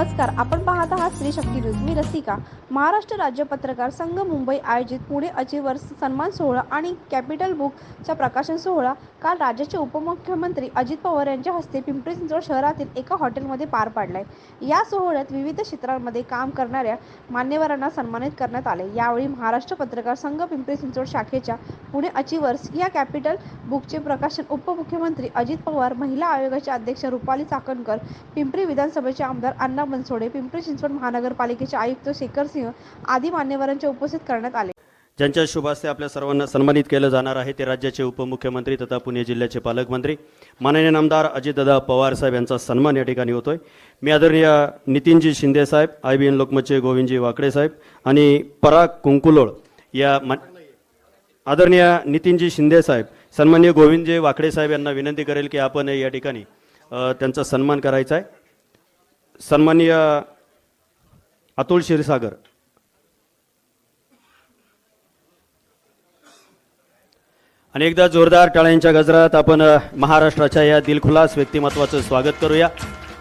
नमस्कार आपण पाहत आहात स्त्री शक्ती न्यूज. मी रसिका. महाराष्ट्र राज्य पत्रकार संघ मुंबई आयोजित पुणे अचिव्हर्स सन्मान सोहळा आणि कॅपिटल बुकचा प्रकाशन सोहळा काल राज्याचे उपमुख्यमंत्री अजित पवार यांच्या हस्ते पिंपरी चिंचवड शहरातील एका हॉटेलमध्ये पार पाडलाय. या सोहळ्यात विविध क्षेत्रांमध्ये काम करणाऱ्या मान्यवरांना सन्मानित करण्यात आले. यावेळी महाराष्ट्र पत्रकार संघ पिंपरी चिंचवड शाखेच्या पुणे अचिव्हर्स या कॅपिटल बुकचे प्रकाशन उपमुख्यमंत्री अजित पवार महिला आयोगाच्या अध्यक्ष रुपाली चाकणकर पिंपरी विधानसभेचे आमदार अण्णा बनसोडे पिंपरी चिंचवड महानगरपालिकेचे आयुक्त शेखर सिंह आदी मान्यवरांच्या उपस्थित करण्यात आले. ज्यांच्या शुभास्ते आपल्या सर्वांना सन्मानित केलं जाणार आहे ते राज्याचे उपमुख्यमंत्री तथा पुणे जिल्ह्याचे पालकमंत्री. माननीय नामदार अजितदादा पवार साहेब यांचा सन्मान या ठिकाणी होतोय. मी आदरणीय नितीनजी शिंदे साहेब आय बी एन लोकमतचे गोविंदजी वाकडे साहेब आणि पराग कुंकुलोळ या मा आदरणीय नितीनजी शिंदे साहेब सन्मान्य गोविंदजी वाकडे साहेब यांना विनंती करेल की आपण या ठिकाणी त्यांचा सन्मान करायचा आहे. सन्माननीय अतुल क्षीरसागर। आणि एकदा जोरदार टाळ्यांच्या गजरात आपण महाराष्ट्राच्या या दिलखुलास व्यक्तिमत्वाचं स्वागत करूया.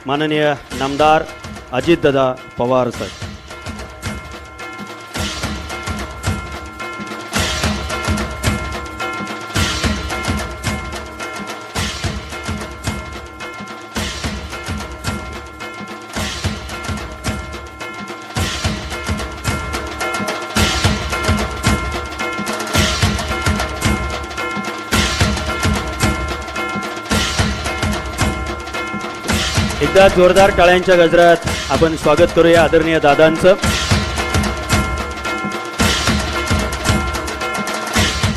माननीय नामदार अजितदादा पवार साहेब. एकदा जोरदार टाळ्यांच्या गजरात आपण स्वागत करूया आदरणीय दादांचं.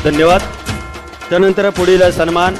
धन्यवाद. त्यानंतर पुढील सन्मान